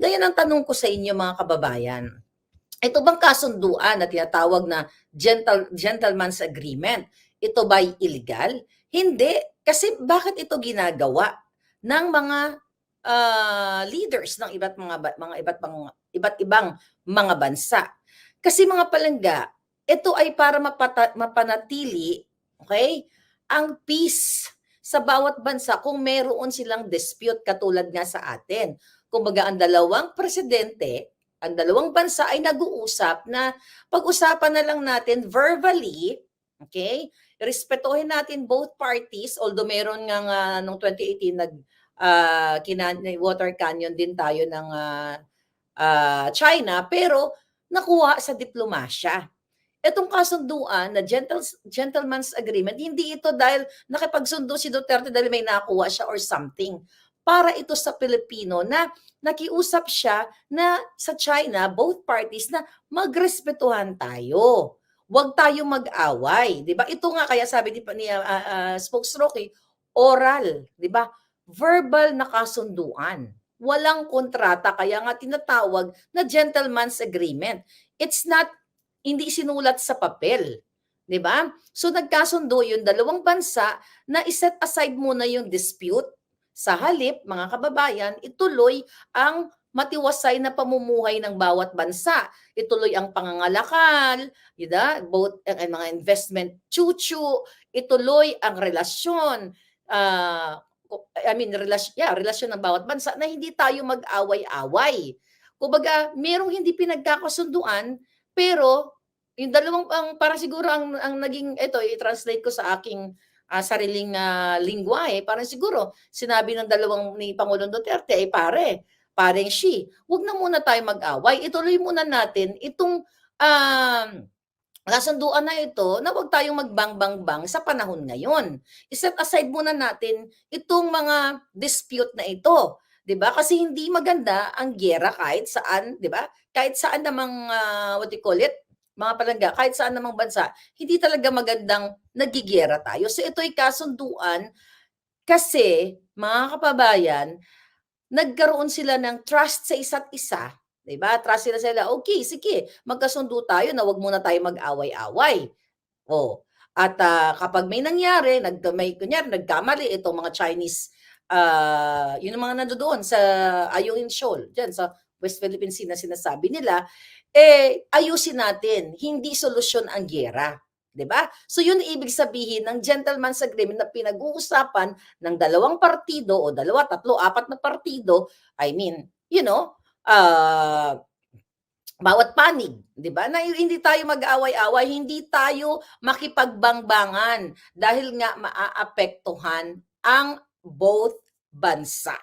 Ngayon ang tanong ko sa inyo mga kababayan, ito bang kasunduan na tinatawag na gentle, gentleman's agreement, ito ba'y illegal? Hindi. Kasi bakit ito ginagawa ng mga ah, leaders ng iba't mga ba- mga iba't mga iba't ibang mga bansa? Kasi mga palangga, ito ay para mapata, mapanatili, okay, ang peace sa bawat bansa kung meron silang dispute katulad nga sa atin. Kumbaga ang dalawang presidente, ang dalawang bansa ay nag-uusap na pag-usapan na lang natin verbally, okay? Respetuhin natin both parties, although meron nga nga nung 2018 nag ah, kina, water canyon din tayo ng ah, ah, China, pero nakuha sa diplomasya. Itong kasunduan na gentle, gentleman's agreement, hindi ito dahil nakipagsundo si Duterte dahil may nakuha siya or something. Para ito sa Pilipino na nakiusap siya na sa China, both parties, na magrespetuhan tayo. Huwag tayong mag-away. Di ba? Ito nga kaya sabi ni, ni uh, uh, Spokes Rocky, oral. Di ba? Verbal na kasunduan. Walang kontrata, kaya nga tinatawag na gentleman's agreement. It's not hindi sinulat sa papel. 'Di ba? So nagkasundo yung dalawang bansa na iset aside muna yung dispute. Sa halip, mga kababayan, ituloy ang matiwasay na pamumuhay ng bawat bansa. Ituloy ang pangangalakal, you know, both ang mga investment chuchu, ituloy ang relasyon, ah, I mean, relasyon, yeah, relasyon ng bawat bansa na hindi tayo mag-away-away. Kumbaga, merong hindi pinagkakasunduan, pero yung dalawang ang para siguro ang ang naging ito i-translate ko sa aking ah, sariling ah, lingwahe, parang siguro sinabi ng dalawang ni Pangulong Duterte ay pare, pareng she, wag na muna tayo mag-away. Ituloy muna natin itong um, kasunduan na ito na wag tayong magbang-bang-bang sa panahon ngayon. Iset aside muna natin itong mga dispute na ito. 'di ba? Kasi hindi maganda ang giyera kahit saan, 'di ba? Kahit saan namang ah, what do you call it? Mga palangga, kahit saan namang bansa, hindi talaga magandang nagigiyera tayo. So ito'y kasunduan kasi mga kababayan, nagkaroon sila ng trust sa isa't isa, 'di ba? Trust sila sila. Okay, sige, magkasundo tayo na wag muna tayo mag-away-away. Oh, at ah, kapag may nangyari, nag may kunyari nagkamali itong mga Chinese ah, yun ang mga nandoon sa Ayungin Shoal, diyan sa West Philippine Sea na sinasabi nila, eh ayusin natin, hindi solusyon ang giyera. 'di ba? So yun ibig sabihin ng gentleman's agreement na pinag-uusapan ng dalawang partido o dalawa, tatlo, apat na partido, I mean, you know, ah bawat panig, 'di ba? Na hindi tayo mag-away-away, hindi tayo makipagbangbangan dahil nga maaapektuhan ang both bansa.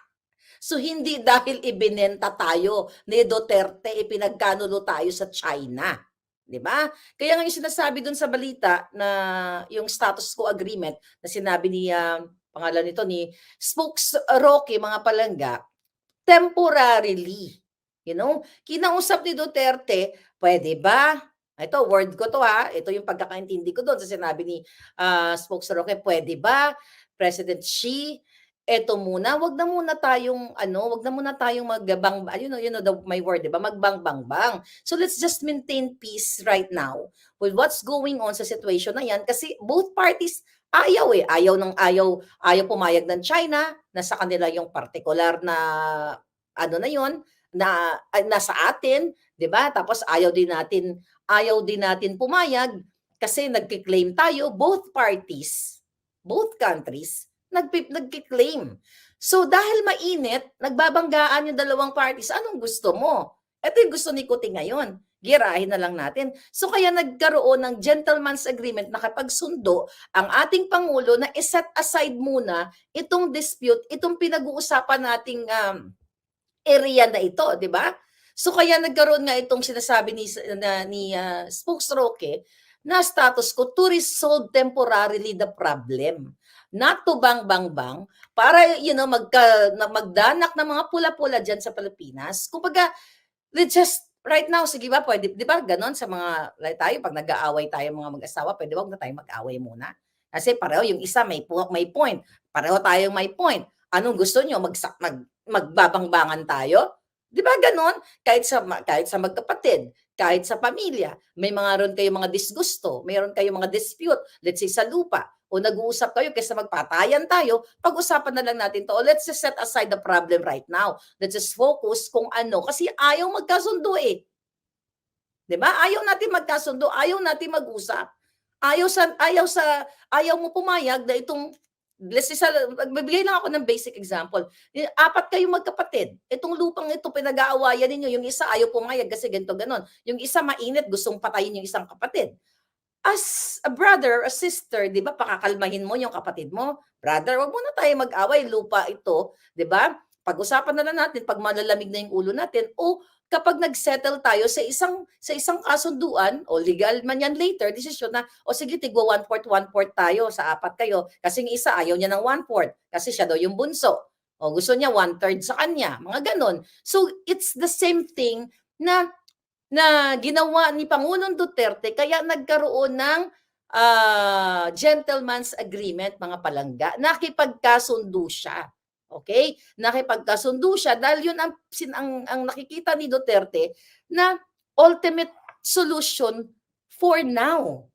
So hindi dahil ibinenta tayo ni Duterte, ipinagkanulo tayo sa China. 'Di ba? Kaya nga yung sinasabi doon sa balita na yung status quo agreement na sinabi ni ah, pangalan nito ni Spokes Rocky mga palangga, temporarily. You know, kinausap ni Duterte, pwede ba? Ito, word ko to ha. Ito yung pagkakaintindi ko doon sa sinabi ni ah, Spokes Roque, pwede ba? President Xi, eto muna, wag na muna tayong ano, wag na muna tayong magbang you know, you know the my word, 'di ba? Magbang bang bang. So let's just maintain peace right now with what's going on sa situation na 'yan kasi both parties ayaw eh, ayaw ng ayaw, ayaw pumayag ng China na sa kanila yung particular na ano na 'yon na nasa atin, 'di ba? Tapos ayaw din natin ayaw din natin pumayag kasi nagki-claim tayo both parties, both countries nagpi nagki-claim. So dahil mainit, nagbabanggaan yung dalawang parties, anong gusto mo? Ito yung gusto ni Kuti ngayon. Girahin na lang natin. So kaya nagkaroon ng gentleman's agreement na kapag sundo ang ating Pangulo na iset aside muna itong dispute, itong pinag-uusapan nating um, area na ito, di ba? So kaya nagkaroon nga itong sinasabi ni, na, ni uh, Spokes Roque na status ko to resolve temporarily the problem not to bang bang bang para you know magka, na magdanak ng mga pula-pula diyan sa Pilipinas. Kumbaga, we just right now sige ba pwede 'di ba ganon sa mga like tayo pag nag-aaway tayo mga mag-asawa, pwede wag na tayo mag-away muna. Kasi pareho yung isa may may point, pareho tayong may point. Anong gusto niyo mag, mag magbabangbangan tayo? 'Di ba gano'n? Kahit sa kahit sa magkapatid, kahit sa pamilya, may mga ron kayong mga disgusto, mayroon kayong mga dispute, let's say sa lupa, o nag-uusap kayo kaysa magpatayan tayo, pag-usapan na lang natin 'to. O let's just set aside the problem right now. Let's just focus kung ano, kasi ayaw magkasundo, eh. ba? Ayaw natin magkasundo, ayaw natin mag-usap. Ayaw sa ayaw sa ayaw mo pumayag na itong let's say sa magbibigay lang ako ng basic example. Apat kayong magkapatid. Itong lupang ito pinag-aawayan ninyo, yung isa ayaw pumayag kasi ganito ganon. Yung isa mainit, gustong patayin yung isang kapatid. As a brother, a sister, 'di ba? Pakakalmahin mo yung kapatid mo. Brother, wag muna tayo mag-away, lupa ito, 'di ba? Pag-usapan na lang natin pag malalamig na yung ulo natin o kapag nag-settle tayo sa isang sa isang kasunduan o legal man yan later, desisyon na, o sige, tigwa one-fourth, one-fourth tayo sa apat kayo. Kasi yung isa ayaw niya ng one-fourth kasi siya daw yung bunso. O gusto niya one-third sa kanya. Mga ganon. So, it's the same thing na na ginawa ni Pangulong Duterte kaya nagkaroon ng ah, gentleman's agreement, mga palangga. Nakipagkasundo siya. Okay? Nakipagkasundo siya dahil yun ang, ang, ang nakikita ni Duterte na ultimate solution for now.